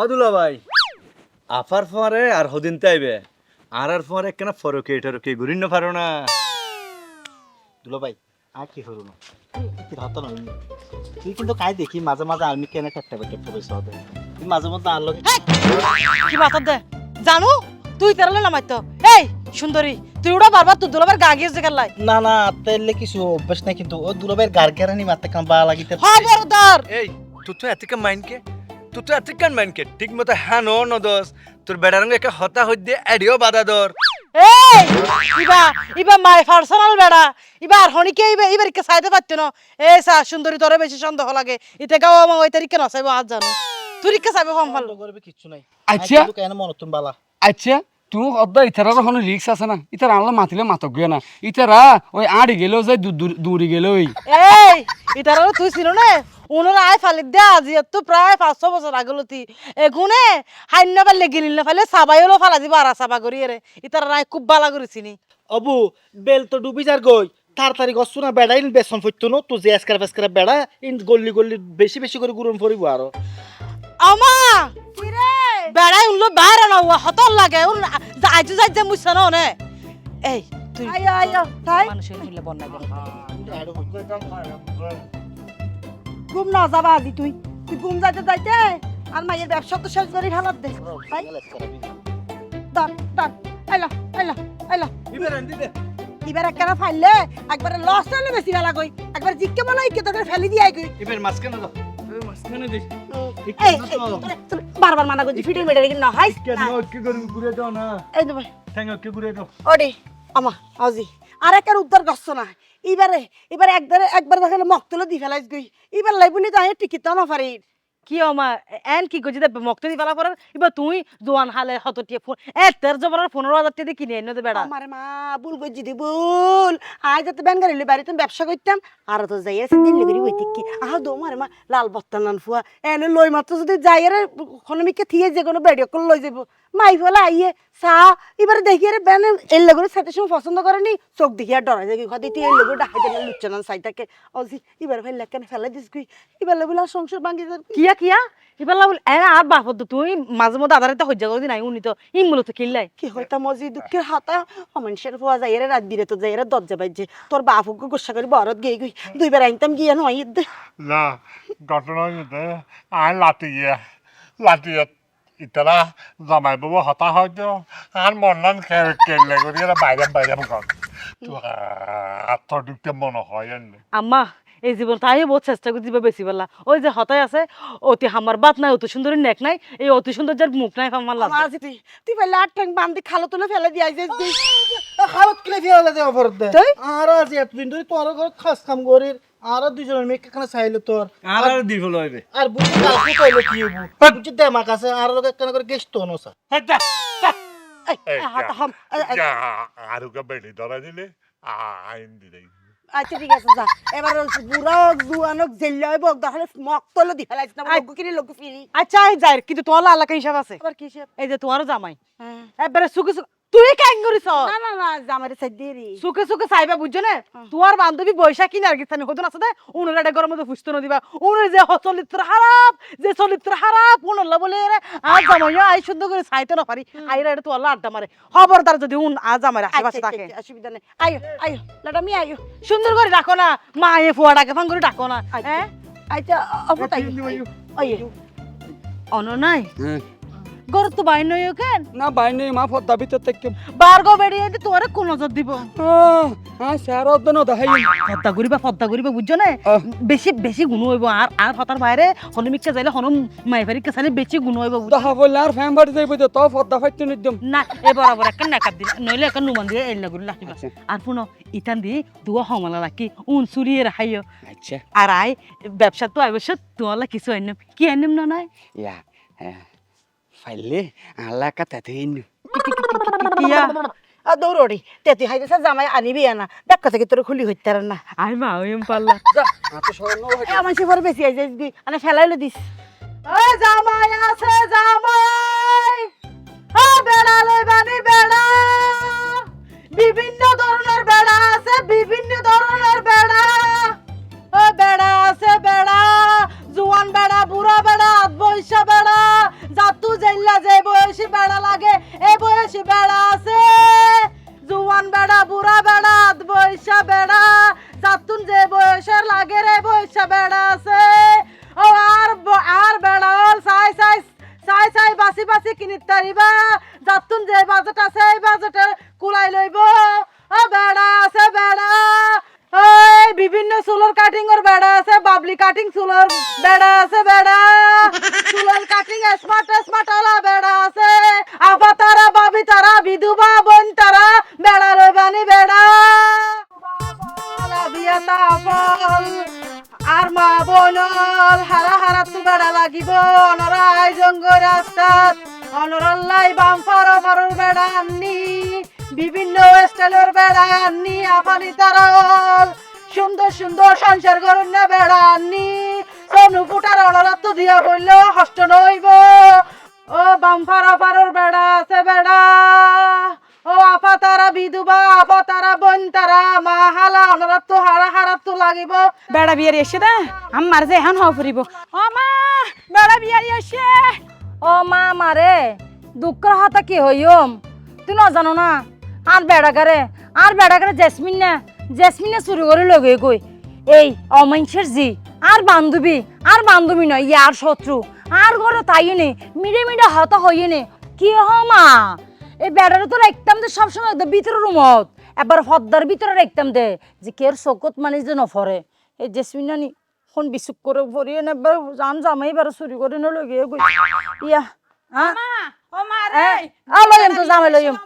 অদুলা ভাই। আফার ফরে আর হদিন তাইবে। আর আর ফরে কেন ফরকে টরকে ঘুরিন না পারো না। দুলো ভাই আর কি করু না? কি হত না তুই কিন্তু কাই দেখি মাঝে মাঝে আমি কেন টেপটা বেটে পড়েছ হবে তুই মাঝে মধ্যে আর লগে কি মাথার দে জানু? তুই তেরালে নামাইতো। এই সুন্দরী তুই ওটা বারবার তুই দুলাবার গা গিয়েছে গেলাই না না তাইলে কিছু অভ্যাস নাই কিন্তু ও দুলো ভাইয়ের গার গেরানি মারতে কাম বা লাগিতে খবরদার এই তুই তো এতিকা মাইন কে? তুই তো এতিকান মাইন কে ঠিক মতো হ্যাঁ নো নদস তোর বেড়ারঙ্গ একে হতা হই দিয়ে এডিও বাধা দর এই ইবা ইবা মাই পার্সোনাল বেড়া। ইবা আর হনিকে ইবা ইবার কে সাইতে পারতো না? এ সা সুন্দরী তোরে বেশি সন্দেহ লাগে। ইতে গাও আমা ওই তারিখে নসাইব আজ জানো। তুই কে সাইবে কম ভালো করবে কিছু নাই। আচ্ছা। আই কেন মন তুমি বালা। আচ্ছা তুমি অদ্দা ইতারার কোনো রিক্স আছে না? ইতার আনলে মাতিলে মাতক গিয়ে না। ইতারা ওই আড়ি গেলেও যায় দূরি গেলেও এই ইতার তুই ছিল না? উনোর আয় ফালি দে আজি তো প্রায় পাঁচশো বছর আগলতি এগুনে হাইন্য পারলে গিলিল না ফালে সাবাই হলো ফালা দিব আর সাবা করি রে ইতার রায় খুব বালা করেছিনি অবু বেল তো ডুবি যার গই তাড়াতাড়ি গছু না বেড়া ইন বেসন ফইতো ন তুই যে এসকার ফেসকার বেড়া ইন গল্লি গল্লি বেশি বেশি করে গুরুম ফরিব আরও আমা বেড়াই উনলো বাইরে না ও হতল লাগে উন আইজু যাই যে মুছ না নে এই তুই আয়ো আয়ো তাই মানুষের তুলে বন্যা করে ঘুম না যাবা আজি তুই। তুই ঘুম যাইতে যাইতে আর মায়ের ব্যবসা তো শেষ করে ফেলার দে। তাই দাঁড় দাঁড় এলো এলো এলো। এবার একবার ফাইলে একবার লস হলে বেশি বেলা কই। একবার জিজ্ঞে বলো এই তোকে ফেলি দিয়ে কই। এবার মাঝখানে দাও। বারবার মানা করছি ফিটিং মেটারে কিন্তু না হাই কেন কি করে ঘুরে দাও না। এই তো ভাই। ঠ্যাং কি ঘুরে দাও। ওডি আমা আজি আর একের উদ্ধার করছ না। এবারে এবারে একবারে একবার দেখালে মক্তলে দি ফেলাইছ গই। এবার লাইবুনি তাই টিকিট না পারি কি আমা এন কি গজি দে মক্ত দি পালা পড়ার ইবা তুই জোয়ান হালে হতটিয়ে ফোন এ তের জবরার পনেরো হাজার টাকা কিনে এনে দে বেড়া? আমার মা ভুল করছি দি ভুল। আজ যাতে ব্যান গাড়ি বাড়িতে ব্যবসা করতাম আর তো যাই আছে দিল্লি বেরি হইতে কি আহ দো মারে মা লাল বত্তা নান ফুয়া এনে লই মাত্র যদি যাই রে খনমিকে থিয়ে যে কোনো কল লই যাব। মাই ফেলা আইয়ে চা এবারে দেখি রে ব্যান এর লগরে সাথে সময় পছন্দ করেনি চোখ দেখি আর ডরা যায় খাদি তুই এর লগরে ডাকাই দিলে লুচ্চানান সাইটাকে অজি এবার ফেলে কেন ফেলে দিস গুই এবার বলে সংসার ভাঙি যাবে কিয়া কিয়া? ইবা লাগুল এ আর বাপত তো তুই মাঝে মধ্যে আধারিতে হজ্জা করে দিন উনি তো ই মূলত কিনলাই কি হইতা মজি দুঃখের হাতা? অমানুষের পোয়া যাই রে রাত বিরে তো যাই রে দরজা বাজছে তোর বাপুকে গোসা করে বরত গিয়ে গই দুইবার আনতাম গিয়ে নয় দে না ঘটনা হইতে আর লাটিয়ে লাটিয়ে ইতারা জামাই বাবু হতা হয়তো আর মনলান কেলে করি এরা বাইরে বাইরে কর তো আত্মর ঢুকতে মনে হয়। আম্মা এই জীবন তাই বহুত চেষ্টা করে দিবে বেশি বেলা ওই যে হতায় আছে অতি হামার বাত নাই অতি সুন্দরী নেক নাই এই অতি সুন্দর যার মুখ নাই আমার লাভ আমার তুই তুই পারলে আট ট্যাঙ্ক বান্ধি খালো তুলে ফেলে দিয়ে আইছিস তুই খালত কিলে ফিরে দেওয়া ফরত দে? আর আজ এতদিন ধরে তোর ঘর খাস কাম করির আর দুজনের মেয়ে কেখানে চাইলো তোর। আর আর দি হলো হইবে। আর বুঝি কালকে কইলো কি হব বুঝি দেমাক আছে আর লোক কেন করে গেছ তো নসা হেই যা, এই, এই, হাত হাম এই, এই, যা, আর ওকে বেড়ি ধরা দিলে আইন দিলে আচ্ছা ঠিক আছে যা। এবার বুড়া হোক জুয়ান হোক জেল্লা হইব তাহলে মক তলে দি ফেলাইছ না লোক কিনি লোক ফিরি। আচ্ছা যাই কিন্তু তোমার আলাদা হিসাব আছে। আবার কি সে এই যে তোমারও জামাই। এবারে সুখে সুখে তুই কেন করিস? না না না জামারে সাইড দিয়ে রে সুখে সুখে চাইবা বুঝছ না? তোমার বান্ধবী বৈশাখী নার্গিস্তানি হতো না সাথে উনার একটা গরম মধ্যে ফুসতো না দিবা। উনার যে চরিত্র খারাপ যে চরিত্র খারাপ উনার বলে রে আজ জামাইও আই শুদ্ধ করে চাইতে না পারি। আইরা এটা তো আল্লাহ আড্ডা মারে। খবরদার যদি উন আজ আমার আশেপাশে থাকে। আচ্ছা, অসুবিধা নেই। আয়ো আয়ো লাডামি আয়ো। সুন্দর করে ডাকো না। মা এ ফুয়া ডাকে ফাং করে ডাকো না। হ্যাঁ? আচ্ছা অপটাই আয়ো। অন নাই হ্যাঁ। গরু তো বাইন নই কেন? না বাইনে মা ফদ্দা ভিতর থেকে বারগো বেরিয়ে দি তোরে কোন নজর দিব। হ্যাঁ স্যার অদ্দ না দেখাই ফদ্দা করিবা ফদ্দা করিবা বুঝছ না। বেশি বেশি গুণ হইব আর আর হতার বাইরে হনুমিককে যাইলে হনুম মাইফারিককে চাইলে বেশি গুণ হইব? দেখা বললে আর ফ্যান বাড়ি যাইব তো ফদ্দা ফাইতে নিদম না এ বরাবর একটা নাকাব দিলা নইলে একটা নুমান দিয়ে করে রাখিবা আচ্ছা। আর পুনো ইতান দিয়ে দুয়া হমালা রাখি উন চুরিয়ে রাখাইও আচ্ছা। আর আই ব্যবসা তো অবশ্য তোমালা কিছু আইনম কি আইনম না নাই? ইয়া হ্যাঁ ফাইলে আল্লাহ কাতাতে ইনু কিয়া আর দৌড়ি তেতি হাইতেছে জামাই আনিবি আনা ব্যাখ্যা থেকে তোর খুলি হইতে না আই মা ওইম পাল্লা এ আমার সে পরে বেশি আইছে দি মানে ফেলাইলো দিস ও জামাই আছে জামাই ও বেড়া লইবানি বেড়া বিভিন্ন ধরনের বেড়া আছে বিভিন্ন ধরনের বেড়া ও বেড়া আছে বেড়া জুয়ান বেড়া বুড়া বেড়া বৈশা বেড়া জাত বয়সী বেড়া আছে। জুয়ান বেড়া, বুড়া বেড়া বৈশা বেড়া। যাতুন যে বয়সের লাগে রে বৈশা বেড়া আছে। ও আর আর বেড়া সাই সাই সাই সাই বাসি বাসি কিনিত তারিবা যাতুন যে বাজেট আছে, এই বাজেটে কুলাই লইব। ও বেড়া আছে, বেড়া। বিভিন্ন চুলোর কাটিং ওর বেড়া আছে বাবলি কাটিং চুলোর বেড়া আছে, বেড়া। চুলোর কাটিং স্মার্ট স্মার্ট ওলা বেড়া আছে। আপা তারা বাবি তারা বিধুবা, বোন তারা বেড়া রইবানি বেড়া। আর মা বোনল। হারা হারা, তু বেড়া লাগিব। অনরাই জঙ্গ রাস্তাত অনরাল্লাই বাম ফর ফরর বেড়া আননি। বিভিন্ন স্টাইলের বেড়া আননি আপানি তারাল। সুন্দর সুন্দর সংসার করুন না বেড়া আননি সনু ফুটার অনরাত দিয়া বলল হষ্ট নইব। ও বাম ফর বেড়া আছে বেড়া। ও আপা তারা বিধুবা আপা তারা বোন তারা মা হালা অনরাত তো হারা হারা তো লাগিব। বেড়া বিয়ারি এসে দে আমার যে এখন হওয়া ফুরিব। ও মা বেড়া বিয়ারি এসে। ও মা মারে দুঃখের হাতা কি হইম? তুই না জানো না আর বেড়া গারে আর বেড়া গারে জেসমিন না। জেসমিন না চুরি করে লগে কই এই অমাইনসের জি আর বান্ধবী আর বান্ধবী নয় ইয়ার শত্রু। আর ঘরে তাই নে মিডে মিডে হতা হইয়ে নে। কি হ মা? এই বেড়ারে তো রাখতাম দে সবসময় একদম ভিতরে রুমত এবার হদ্দার ভিতরে রাখতাম দে যে কের চকত মানে যে নফরে। এই জেসমিনানি ফোন বিসুক করে ভরিয়ে না এবার জান জামাই এবার চুরি করে না লগে গই ইয়া হ্যাঁ ও মা রে। আ লইম তো জামাই লইম।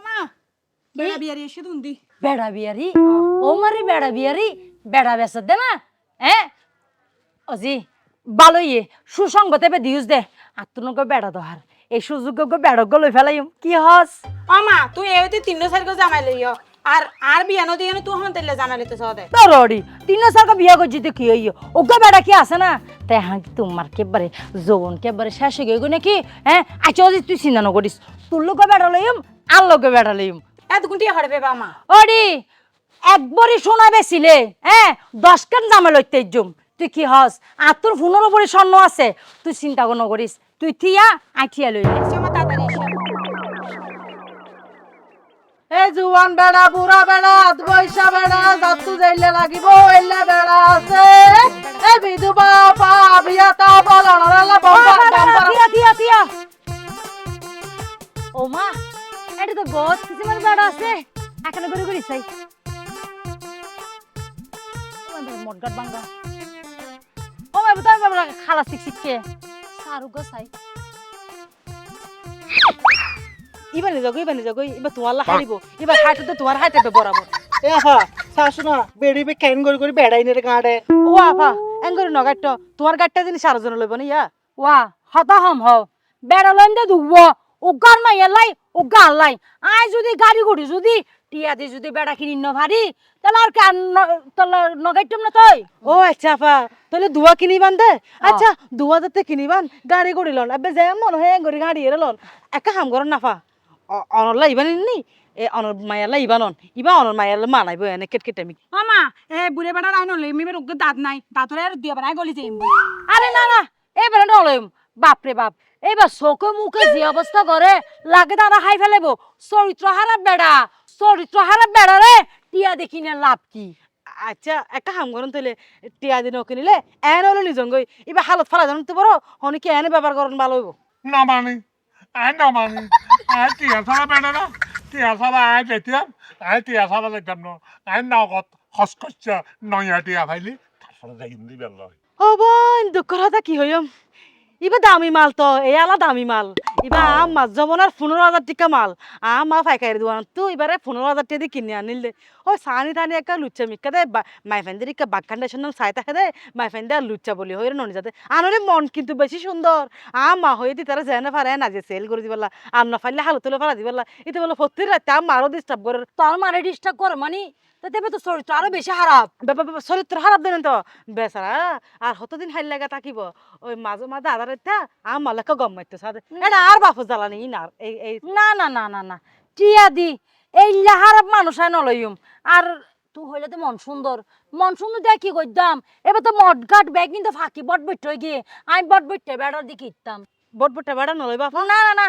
বেড়া বিয়ারি এসে দুন্দি বেড়া বিয়ারি ও মারি বেড়া বিয়ারি বেড়া বেসা দে না হ্যাঁ? অজি ভালোই সুসংগতে বে দিউস দে আর তুনকে বেড়া দহার এই সুযোগ গো লই ফেলাইম কি হস? আমা তুই এতে তিন সাইড করে জামাই লইও আর আর বিয়ানো দিয়ে তুই হন তেলে জানা লিতে সদে তোরডি তিন সালকে বিয়া করছি তো কি হইয়? ওকে বেড়া কি আছে না? তাই হ্যাঁ তোমার কেবারে যৌবন কেবারে শেষ হয়ে গেল নাকি? হ্যাঁ? আচ্ছা অজি তুই চিন্তা নকরিস তোর লোকে বেড়া লইম আর লোকে বেড়া লইম। এত গুন্টি হড়ে পেবা আমা ওডি একবারই শোনা বেছিলে হ্যাঁ দশ কান জামা লইতে জুম তুই কি হস? আর তোর ফোনের উপরে স্বর্ণ আছে? তুই চিন্তা কোনো করিস। তুই থিয়া আইঠিয়া আমার তাড়াতাড়ি জুয়ান বেড়া বুড়া বেড়া বৈশা বেড়া যাতু যাইলে লাগিব এলে বেড়া আছে। এই বিধবা পা বিয়াতা বল অনরালা বম্বার বম্বার থিয়া থিয়া থিয়া। ও মা। এটা তো বহুত কিছু মানে বেড়া আছে। এখানে করে করিস তাই মটগাট বাঙ্গা ও মা তাই বাবা খালা শিখ শিখকে সারু গো সাই ইবানি যাগো ইবানি যাগো ইবা তোমার লা হারিব। ইবা হাইটতে তোমার হাইটে বরাবর। এ আফা শাশু না বেড়ি বে কেন করে করে বেড়াই নে রে গাড়ে। ও আফা এঙ্গরি নগাইট তোমার গাড়িটা যিনি সারজন লইব না ইয়া? ওয়া হতা হম হ বেড়া লইম দে দুব উগার মাইয়া লাই উগার লাই। আই যদি গাড়ি গুড়ি যদি টিয়া দি যদি বেড়া কিনি ন ভারি তাহলে আর কান তাহলে নগাইটম না তুই? ও আচ্ছা আফা তাহলে দুয়া কিনিবান দে। আচ্ছা দুয়া যাতে কিনিবান গাড়ি গড়ি লন। এবে যেমন হয় এঙ্গরি গাড়ি এর লন। একা হাম করন নাফা। অনর ইবান নি এ অনর মায়ালা ইবানন ইবা অনর মায়ালা মানাইব এনে কেট কেটামি আমা এ বুড়ে বেড়া রাইন মিমের উগ্র দাঁত নাই। দাঁতরে আর দিয়ে বানাই গলি যাইম আরে না না এবারে নলইম বাপ রে বাপ এবার চোখে মুখে যে অবস্থা করে লাগে তারা হাই ফেলেব। চরিত্র হারা বেড়া চরিত্র হারা বেড়া রে টিয়া দেখি না লাভ কি? আচ্ছা একটা হাম করন তাহলে টিয়া দিন কিনিলে এন হলো নিজং গই ইবা হালত ফালা জানো তো বড় হনি কি এনে ব্যবহার করন ভালো হইব? না মানি আই না মানি আই টিয়া সারা বেড়া না টিয়া সারা আই যেতিয়াম আই টিয়া সারা যেতাম ন আই নগদ খসখসা নয়া টিয়া ফাইলি তারপরে যাই হিন্দি বেল ও বোন দুঃখর কথা কি হইম ইবা দামি মাল তো, এই আলা দামি মাল। ইবা আমার জমনার পনেরো হাজার টিকা মাল। আমার ফাইকারি দোয়ান তো এবারে পনেরো হাজার টিকা কিনে আনিল দে। ও সানি টানি একটা লুচ্চা মিক্কা দে মাই ফ্যান্ডের ইকা বাক্কান্ডেশন সাই থাকে দে আর লুচ্চা বলি হয়ে ননি যাতে। আনরে মন কিন্তু বেশি সুন্দর। মা হয়ে দি তারা যেন পারে, না যে সেল করে দিবলা। আর না ফাইলে হালো তুলে ফেলা দিবলা। এটা বলে ফত্তির রাতে আম মারও ডিস্টার্ব করে। তোর মারে ডিস্টার্ব করে মানে? তো দেবে তো চরিত্র আরও বেশি খারাপ। চরিত্র খারাপ দেন তো। বেচারা আর কতদিন হাইল লাগা থাকিব? ওই মাঝে মাঝে আধার এটা আম মালাকে গম মারতে সাথে এটা আর বাপু জ্বালানি না এই এই। না না না না না। টিয়া দি এই লাহারাপ মানুষ আই নলইম। আর তুই হইলে তো মন সুন্দর। মন সুন্দর দেখ কি করতাম এবার তো মটঘাট ব্যাগ কিন্তু ফাঁকি বট হয়ে গিয়ে। আমি বট বইটে বেড়ার দিকে ইতাম বট বটটা বেড়া নলই বাপু না না না।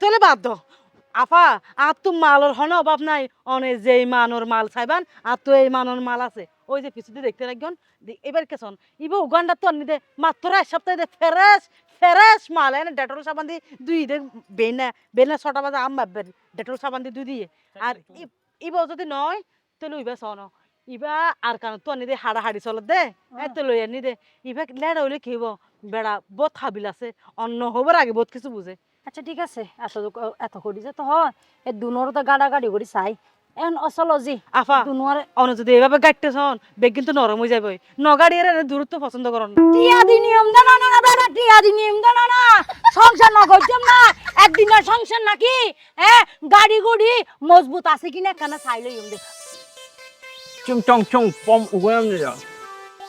তাহলে বাদ দাও আফা আর তো মালর হন অভাব নাই। অনে যেই মানর মাল চাইবান আর তো এই মানর মাল আছে। ওই যে পিছুতে দেখতে রাখবেন এবার কেসন ইবে উগান্ডা তো নিদে মাত্র এক সপ্তাহে দে ফেরেশ ফেরেশ মাল। এনে ডেটল সাবান দিয়ে দুই দে বেনা বেনা ছটা বাজে আম ভাববেন ডেটল সাবান দিয়ে দুই দিয়ে। আর ইবা যদি নয় তাহলে ইবা সন ইবা আর কারণ তো নিদে হাড়া হাড়ি চলত দে এত লই আনি দে ইবা লেড়া হইলে খেব বেড়া বহুত হাবিল আছে অন্য হবার আগে বহুত কিছু বুঝে। আচ্ছা ঠিক আছে। এত এত করি যে তো হয়। এ দুনোর তো গাড়া গাড়ি করে চাই। এখন অচল জি আফা দুনোর অন যদি এভাবে গাইতে হন বেগ কিন্তু নরম হয়ে যাবে নগাড়ি এর দূরত্ব পছন্দ করেন না। টিয়াদি নিয়ম দে না না বেটা টিয়াদি নিয়ম দে না। না সংসার না করতাম না। একদিনের সংসার নাকি? হ্যাঁ গাড়ি গুড়ি মজবুত আছে কিনা কেন চাইলে ইম দে। চং চং চং পম উগাম যা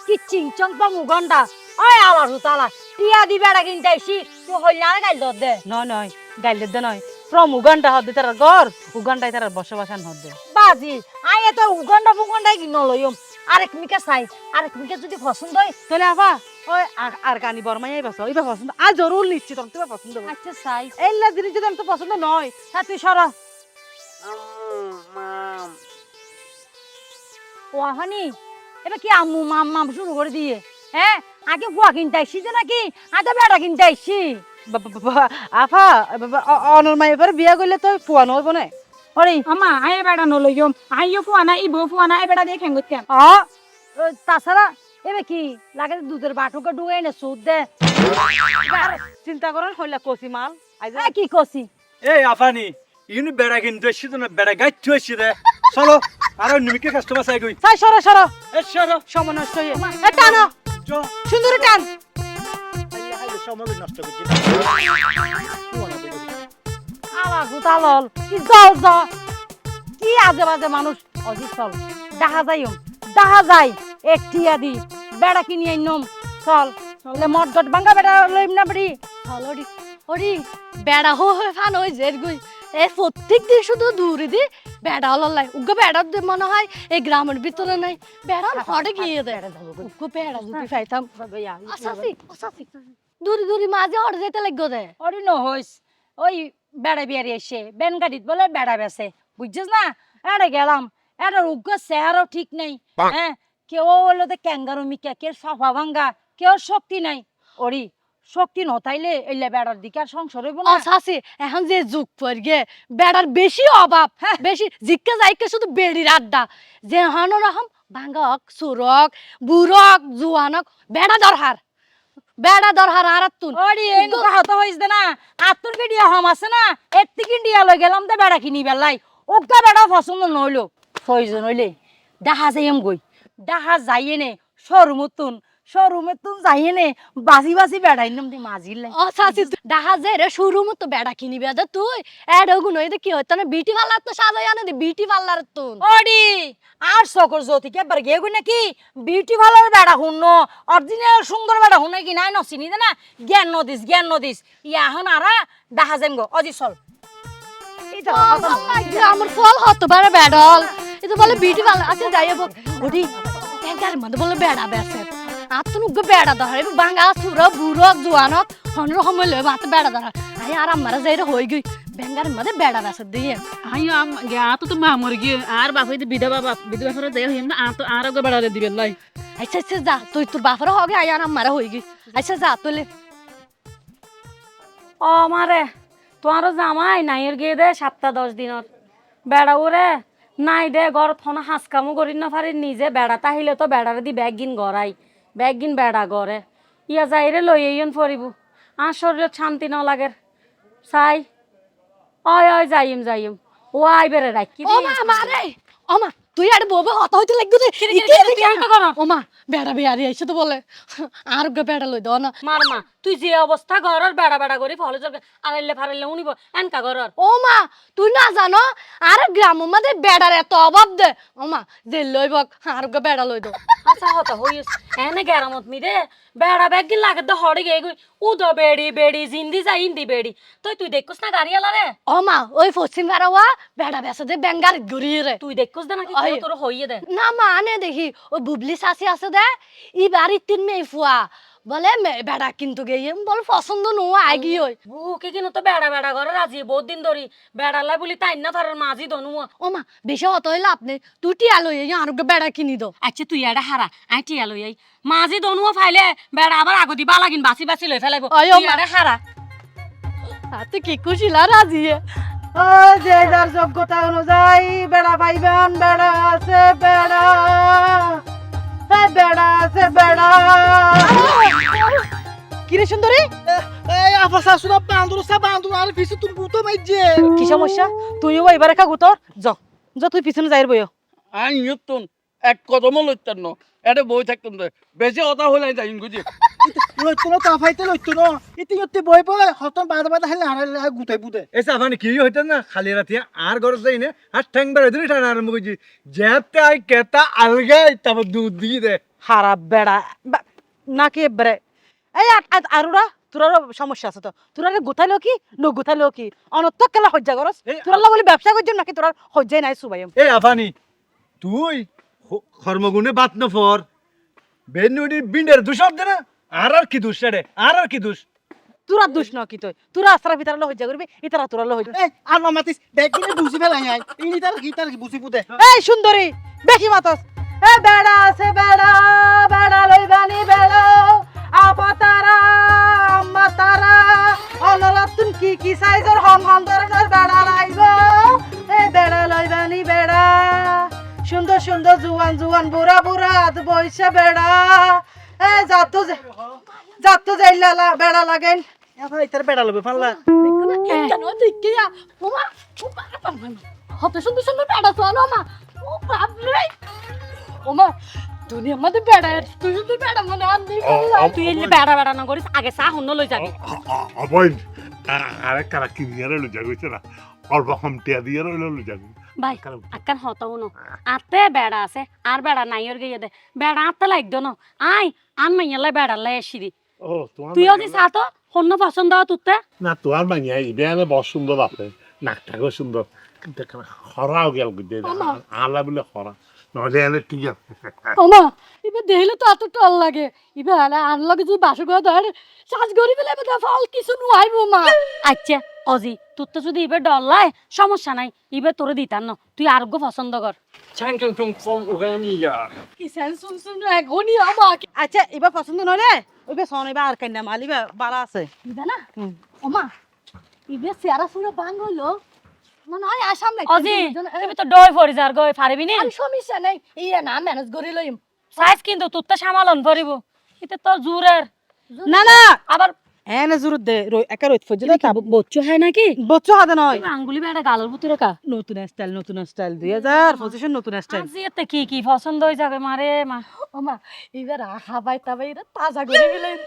কি চিং চং পা মুগন্ডা ওই আবার হুতালা টিয়াদি বেড়া কিনতে আইসি তুই হইলা গাইল দর দে। নয় নয় গাইলে দে নয়। ফ্রম উগান্ডা হদ্দে তার ঘর উগান্ডায় তার বসবাসান হদ্দে। বাজি আই তো উগন্ডা ফুগন্ডা কি নলইম আরেক মিকে চাই আরেক মিকে যদি পছন্দ হয়। তাহলে আফা ওই আর- কানি বর্মাই বাস ইবা পছন্দ। আর জরুর নিশ্চিত তোমার পছন্দ আচ্ছা চাই। এইলা জিনিস যদি আমি তো পছন্দ নয় তা তুই সর। ওয়াহানি এবার কি আম্মু মাম মাম শুরু করে দিয়ে? হ্যাঁ আগে বুয়া কিনতে আইসি যে নাকি? আগে বেড়া কিনতে আইসি আফা অনর্মাই এবার বিয়া করলে তো ফুয়ানো হইব না হরি আমা আই বেড়া নলইম আইও ফুয়ানা ইবো ফুয়ানা এ বেড়া দেখেন গত্যাম আ তাছাড়া এবার কি লাগে দুধের বাটুকে ডুবে এনে সুদ দে। চিন্তা করেন হইলা কষি মাল। আইজা। এ, কি কছি এই আফানি ইউনি বেড়া কিন্তু এসছি তো না বেড়া গাইতে এসছি দে। চলো আরও নিমিকে কাস্টমার চাই গই তাই সরো সরো। এ চলো সময় নষ্ট হয়ে এ টানো। সুন্দরী টান। হাইলে হাইলে সময় নষ্ট করছি। আমার গুতালল কি আজে বাজে মানুষ অজি চল। দেখা যাই দেখা যাই। একটিয়া দি বেড়া কিনি আইনম। চল বলে মদ গট ভাঙ্গা বেড়া লইম না বড়ি। চল ওরি ওরি বেড়া হো হয়ে ফান ওই জের গুই। এ প্রত্যেক দিন শুধু দূরে দি বেড়া হলাই উগ্র বেড়া দে মনে হয় এই গ্রামের ভিতরে নাই। বেড়া হটে গিয়ে দেয় বেড়া যদি পাইতাম আসাসি আসাসি দূরে দূরে মাঝে হটে যেতে লাগবে দে। ওরি ন হইস ওই বেড়া বিয়ারি এসে বেন গাড়িত বলে বেড়া বেসে বুঝছিস না? এড়ে গেলাম। এড়ে উগ্র চেহারাও ঠিক নেই। হ্যাঁ কেউ হলো তো ক্যাঙ্গারু মিকা কেউ সফা ভাঙ্গা কেউ শক্তি নাই। ওরি শক্তি নতাইলে এলে বেড়ার দিকে আর সংসার হইব না। আসাসি এখন যে যুগ পর গে বেড়ার বেশি অভাব বেশি জিজ্ঞা যাইকে শুধু বেড়ির আড্ডা। যে হান রকম ভাঙ্গক সুরক বুড়ক জুয়ানক বেড়া দরহার বেড়া দরহার আর তুন ওরি এই নুকা হত হইস দে না। আত্তর কে ডিয়া হম আছে না? এর থেকে ডিয়া লই গেলাম তো বেড়া কিনি বেলাই ওকা বেড়া পছন্দ নইলো প্রয়োজন হইলে ডাহা যাইম গই ডাহা যাইয়ে নে শোরুমতুন শোরুমেতুন যাইয়ে নে বাজি বাজি বেড়াই নাম দি মাজির লাই ও সাসি ডাহা যে রে শুরু মতো বেড়া কিনিবে দে তুই। এড গুণ হইতে কি হইতো না বিউটি পার্লার তো সাজাই আনে দে বিউটি পার্লার তুন। ওডি আর সকর জ্যোতিকে বার গিয়ে গই নাকি? বিউটি পার্লার বেড়া হুন্ন অরিজিনাল সুন্দর বেড়া হুন কি নাই নচিনি দে না? জ্ঞান নদিস জ্ঞান নদিস ইয়া হন আরা ডাহা যাইম গো অজি চল। তো। গ্রামের ফল হতো পারে বেড়ল। এটা বলে বিউটি পার্লার আচ্ছা যাই হোক ওটি ব্যাংকার মধ্যে বলে বেড়া বেসে আতনুগ্য বেড়া ধরে বাঙা সুর বুড়ো জোয়ানত হনর সময় লয় মাতে বেড়া ধরে আই আর আমার যাই হয়ে গই বেঙ্গার মধ্যে বেড়া বেসা দিয়ে। আই আম গা তো তো মা মর গিয়ে আর বাপ হইতে বিধবা বাপ বিধবা ফেরত দেয় হইম না তো আর আগে বেড়া দিবে লাই। আচ্ছা আচ্ছা যা তুই তোর বাপরা হগে আই আর আমার হই গই। আচ্ছা যা তোলে। ও আমারে তোমারও জামাই নাইয়ের গিয়ে দে সাতটা দশ দিনত। বেড়া ওরে নাই দে ঘর ঘৰত হাজ কামো না পারি নিজে বেড়াত আহিলে তো বেড়ারে দি বেগিন গৰাই গড়াই ব্যাগ গিন বেড়া গড়ে। ইয়া যাইরে লই এইন ফরিব আর শরীর শান্তি ন লাগে। চাই। অয় অয় যাইম যাইম ও আইবেরে রাখি ও মা মারে ও মা তুই আর ববে হত হইতে লাগতো রে। ও মা বেড়া বিয়ারি আইছে তো বলে। আর গে বেড়া লই দাও না। মার মা তুই যে অবস্থা ঘরের বেড়া বেড়া করি ফলে চলবে আড়াইলে ফাড়াইলে উনিব এনকা ঘরের। ও মা তুই না জানো আর গ্রাম মধ্যে বেড়ার এত অভাব দে। ওমা মা যে লই বক আর গে বেড়া লই দাও আচ্ছা হতা হইস। এনে গেরামত মি দে বেড়া বেগি গিন লাগে তো হড়ে গে গই উদো বেড়ি বেড়ি জিন্দি যা ইন্দি বেড়ি। তুই তুই দেখছস না গাড়ি আলা রে ও মা ওই পশ্চিম গারাওয়া বেড়া বেসে দে বেঙ্গার ঘুরি রে তুই দেখছস দে নাকি। তোর হইয়ে দে। না মা আনে দেখি। ও বুবলি সাসি আছে দে ই বাড়ি তিন মেয়ে ফুয়া। বলে মে- বেড়া কিন্তু গিয়ে বল পছন্দ নো আগি হই বুকে কিন্তু তো বেড়া বেড়া করে রাজি বহুত দিন ধরি। বেড়ালাই বলি তাই না তার মাঝি দনু ও। মা বেশি হত হইলে আপনি তুই টিয়া লই আর বেড়া কিনি দো আচ্ছা তুই এটা হারা আই টিয়া লই আই। মাঝি দনুও ফাইলে বেড়া আবার আগদি দিবা লাগিন বাসি বাসি লই ফেলাইব। ওই ও তুই মা। এটা হারা। হাতে কি খুশিলা রাজি ও যে যার যোগ্যতা অনুযায়ী বেড়া পাইবেন বেড়া আছে বেড়া। বেড়া আছে বেড়া। কিরে সুন্দরী? এই আফা শাশুড়া বান্দর সা বান্দর আর পিছে তুমি গুতো মাইজে। কি সমস্যা? তুইও এবার একা গুতর য য তুই পিছনে যাইর বইও। আই ইয়তুন এক কদমও লইতেন ন। এটা বই থাকতেন দে। বেশি কথা হলে যাই গুজি লইতো না তাফাইতে লইতো না। ইতি ইতি বই বই হতন বাদ বাদ হালে আর গুতাই বুদে এই চাফানি কি হইতে না খালি রাতিয়া আর ঘর যাই না? আর ঠ্যাং বেড়ে দিলি টানা আরম্ভ করছি যেতে আই কেতা আলগাই তারপর দুধ দিয়ে দে। খারাপ বেড়া বা- নাকি এবারে এই আরুরা তোরারও সমস্যা আছে তো। তোরা গুথাইলো কি? নো গুথাইলো কি? অনত্য কেলা হজ্জা করস এই তোরা বলি ব্যবসা করছিস নাকি? তোরা হজ্জাই নাই সুবাইম এই আফানি তুই কর্মগুণে বাত নফর বেনুডি বিন্ডের দুষ হবে না। আর আর কি দুষ রে আর আর কি দুষ? তোরা দুষ ন কি তুই তোরা আসরা ভিতর লহ হইজা করবি ইতারা তোরা লহ হইজা এই আর মামাতিস দেখি বুঝি ফেলাই আই ইনি তার কি তার কি বুঝি পুতে? এই সুন্দরী বেশি মাতাস। এ বেড়া আছে বেড়া বেড়া লইবানি বেড়া। সুন্দর জুয়ান জুয়ান বুড়া বুড়া বইছে বেড়া। এ যাতো যাতো যাইলা বেড়া লাগেন। এখন ইতার বেড়া লবে পারলা? কেন দেখিয়া ও মা ও সুন্দর সুন্দর বেড়া চলো ও বাপরে। বেড়া তুই শুধু বেড়া মনে আনবি তুই এলে বেড়া বেড়া না করিস আগে চা হন্য লই যাবি। কারা না অল্প কম টিয়া দিয়ে রইল যাগু ভাই আকান হতাও ন। আতে বেড়া আছে আর বেড়া নাই ওর গিয়ে দে। বেড়া আতে লাগতো ন। আই আন মাইয়ালে বেড়া লাই আসিরি তুই যদি চা তো হন্য পছন্দ হয় তুতে না তোমার মাইয়া ইবেনে বড় সুন্দর আছে নাকটাকেও সুন্দর কিন্তু গেল গুদে আলা বলে খরা নহলে এনে ঠিক আছে ও মা এবার তো এত টল লাগে। এবার আলা আনলগে যদি বাসু করে ধর সাজ গরি ফেলে এবার কিছু মা। আচ্ছা। অজি তোর তো যদি ইবে ডর লাই সমস্যা নাই ইবে তোরে দিতান ন। তুই আর গো পছন্দ কর। কি সেন্স শুন শুন এখনই আমাকে আচ্ছা এবার পছন্দ নলে ওইবার সন এবার আর কেন মালিবা বালা আছে। না? ও মা এবার চেয়ারা ফুলে বাং হইল। মনে হয় আসাম নাই অজি ইবে তো ডয় পড়ি যার পারবি নি? আমি সমস্যা নাই ইয়ে না ম্যানেজ করে লইম। সাইজ কিন্তু তোর তো সামালন পরিব এটা তো জোরের। না না। আবার এনে জুরুত দে রই একা রইত ফজলে তা বচ্চু হয় নাকি? বচ্চু হাতে নয় আঙ্গুলি বেড়া গালর ভিতরে কা নতুন স্টাইল নতুন স্টাইল দুই হাজার পঁচিশের নতুন স্টাইল আজি এতে কি কি পছন্দ হয়ে যাবে মারে মা। ও মা এবার আহা তাবাই তাজা করে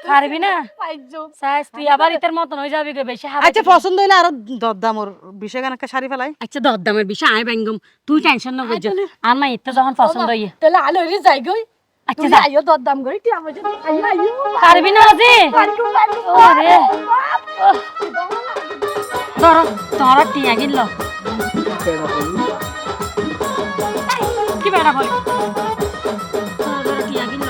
পারবি না? সাইজ তুই আবার ইতের মতন হয়ে যাবি গে বেশি আচ্ছা পছন্দ হইলে আরও দরদামর বিষয় গান একটা শাড়ি ফেলাই। আচ্ছা দরদামের বিষয় আয় ব্যাঙ্গম তুই টেনশন না করছ আর মা ইতে যখন পছন্দ হইয়ে তাহলে আলো রে যাই গই আচ্ছা আইও দরদাম করে কি আমার আইও আইও পারবি না আজি? ওরে ধর ধর টিয়া গিনল কি বেড়া বল? ধর টিয়া গিনল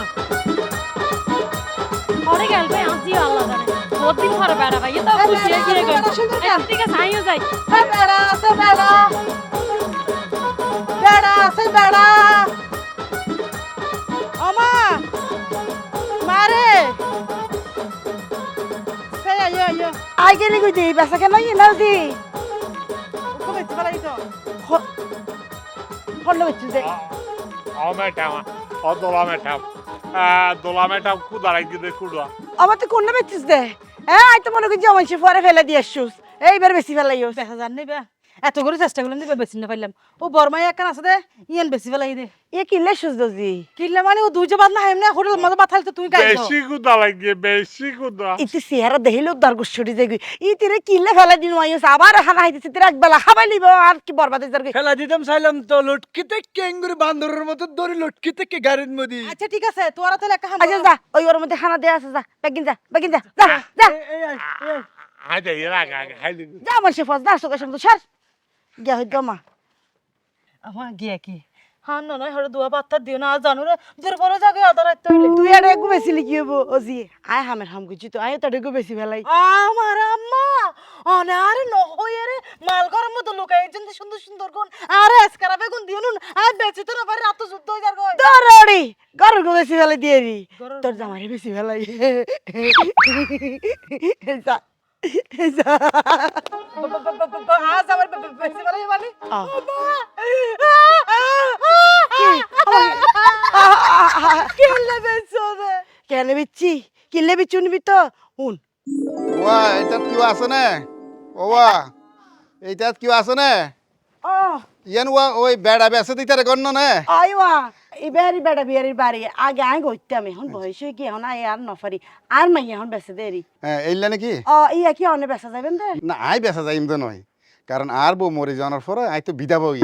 পরে গেল ভাই আজি আল্লাহ জানে। বহুত পরে বেড়া ভাই তো খুশি হয়ে গিয়ে গেল। ঠিক আছে আইও যাই। বেড়া আছে বেড়া। বেড়া আছে বেড়া। আই গেলি কই দেই বেসা কেন ইয়ে নাও দি ওকে বেশি ফেলাই তো ফল বেচু দে ও ম্যাডাম ও দোলা ম্যাডাম দোলা ম্যাডাম কুদারাই গিয়ে কুড়া আমার তো কোন বেচিস দে। হ্যাঁ আই তো মনে করছি আমার সে পরে ফেলে দিয়ে আসছুস। এইবার বেশি ফেলাইও দেখা জান নিবা এত করে চেষ্টা করলাম দিবা বেশি না পাইলাম ও বর্মাই একখান আছে দে ইয়ান বেশি ফেলাই দে এ কিনলে সুস দজি কিনলে মানে ও দুই যে বাদ না হেমনে হোটেল মজা বাদ তো তুই গাই বেশি কুদা লাগে বেশি কুদা ইতি চেহারা দেখিলে উদ্ধার গুছড়ি যাই ই তিরে কিনলে ফেলা দিন আইস আবার খানা খাইতেছে তিরে একবেলা খাবাই লিব আর কি বরবাদ হয়ে যাবে খেলা দিতাম চাইলাম তো লটকিতে কেঙ্গুরি বান্দরের মতো দড়ি লটকিতে কে গাড়ির মধ্যে আচ্ছা ঠিক আছে তোরা তাহলে একটা আচ্ছা যা ওই ওর মধ্যে খানা দেয়া আছে যা বেগিন যা বেগিন যা যা যা আই দে এর আগে আগে হাই দিন যা আমার সে ফস দা সকাল সকাল সার গিয়া হইতো মা। আমার গিয়া কি? হ্যাঁ না নয় হরে দুয়া পাত্তার দিও না জানো রে জোর বড় জাগে আদা রাখতে হইলে। তুই এটা একটু বেশি লিখি হব ওজি আয় হামের হাম গুছি তো আয় তোর একটু বেশি ফেলাই। আমার আম্মা অনারে নহয়ে রে মাল ঘরের মতো লুকাই একজন সুন্দর সুন্দর গুণ। আরে এসকারা বেগুন দিও নুন আর বেঁচে তো না পারে রাত যুদ্ধ হয়ে যার গো দৌড়ি গরুর গো বেশি ফেলাই দিয়ে রি তোর জামারে বেশি যা। আজ আমার বে- বে- কেলে বিচ্ছি কিনলে বিচ্ছু নিবি তো শুন ওয়া এটাত কিবা আছে নে ওৱা এইটাত কিবা আছে ইয়ান ওৱা ওই বেড়া বেসে দিতে গণ্য না। আইওয়া ইবেরি বেড়া বিয়ারি বাড়ি আগে আই গইতাম এখন বয়স হয়ে গিয়ে এখন আই আর নফারি আর মাই এখন বেসে দেরি হ্যাঁ এইলা নাকি? ও ইয়া কি অনে বেসা যাবেন দে। না আই বেসা যাইম তো নয় কারণ আর বউ মরে যাওয়ার পরে আই তো বিদা বই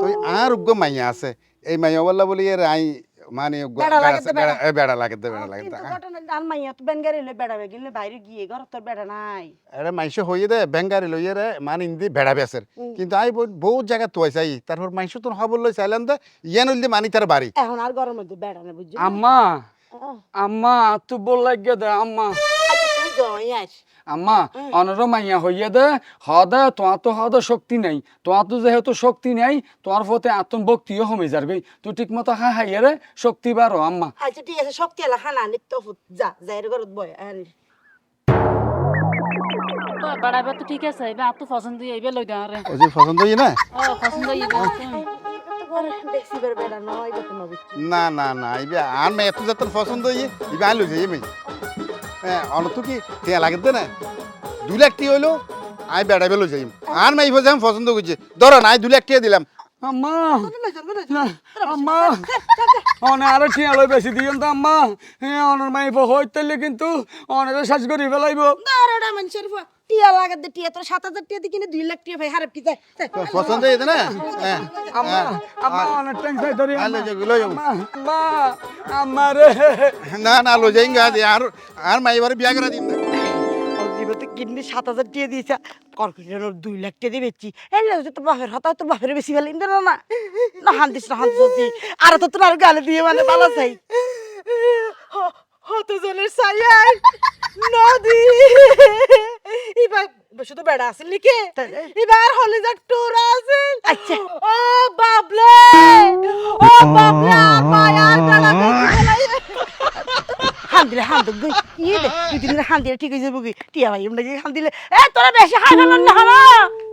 তুই আর উগ্র মাইয়া আছে এই মাইয়া বললা বলি এর আই মানে বেড়া লাগাতে বেড়া এ বেড়া লাগাতে বেড়া কিন্তু লাগাতে ঘটনা মাইয়া তো বেনগারি লই বেড়া বেগিলে বাইরে গিয়ে ঘর তোর বেড়া নাই এটা মাইশ হইয়ে দে বেঙ্গারি লইয়ে রে মানে ইন্দি বেড়া বেসের কিন্তু আই বহুত- বহুত জায়গা তোয়াই চাই তারপর মাইশ তো হবল লই চাইলাম দে ইয়ান হইলে মানি তার বাড়ি এখন আর ঘরের মধ্যে বেড়া না বুঝছ আম্মা আম্মা তু বল লাগে দে আম্মা আচ্ছা তুই জয় আস আম্মা অনর মাইয়া হইয়া দে হদে তোমার তো হদে শক্তি নাই তোমার তো যেহেতু শক্তি নেই তোমার প্রতি আত্মভক্তিও কমে যাবে তুই ঠিক মতো হা হাইয়া রে শক্তি বাড়ো আম্মা আচ্ছা ঠিক আছে শক্তি এলা খানা নিত্য ফুট যা যাই ঘরত বয় আরে তো তো ঠিক আছে এবার তো পছন্দ এইবার লই দেওয়ারে ওই পছন্দ হইয়ে না ও পছন্দ বের না না না ইবে আর মে এত যাত্রা পছন্দ হইয়ে ইবে আলু যাই হ্যাঁ অনত কি, টিয়া লাগে না। দু লাখ টি হইল, আই বেড়া বেলো যাই আর মাইফ যাম পছন্দ করছে, ধরো না দু লাখ টিয়া দিলাম আম্মা। না, আম্মা। অনে আরও ঠিয়া লই বেশি দিও তো আম্মা। হ্যাঁ অনর মাই হইতেলে কিন্তু অনের সাজ করি ফেলাইব দাঁড়াটা মানুষের ফ- টিয়া লাগাত দে টিয়া তোর সাত হাজার টিয়া দিয়ে কিনে দুই লাখ টিয়া ভাই হারাপ কি। পছন্দ না? হ্যাঁ। আম্মা আম্মা অনেক টেনশন ধরি আম্মা। আম্মা রে। না না লো যাই গা আর আর মা এবারে বিয়া করে দিম না। জীবতে কিডনি সাত হাজার টিয়া দিয়েছে কর্কটের দুই লাখ টিয়া দিয়ে বেচছি। এই লে তোর বাপের হতা তোর বাপের বেশি ভালো ইন্দে না? না হান্দিস না হান্দি আর তো তোর আর গালে দিয়ে মানে ভালো চাই হত জনের সাইয়াই নদী। এবার শুধু বেড়া আছে লিখে এবার হলে যাক টুর আছে। আচ্ছা। ও বাবলে! ও বাবলে মায়ার বেড়া বেশি দিলে হান গই ইয়ে দে, দুই দিন হান্দিলে ঠিক হয়ে যাব টিয়া ভাই এমনি হান দিলে এ, তোরা বেশি হাই না হলো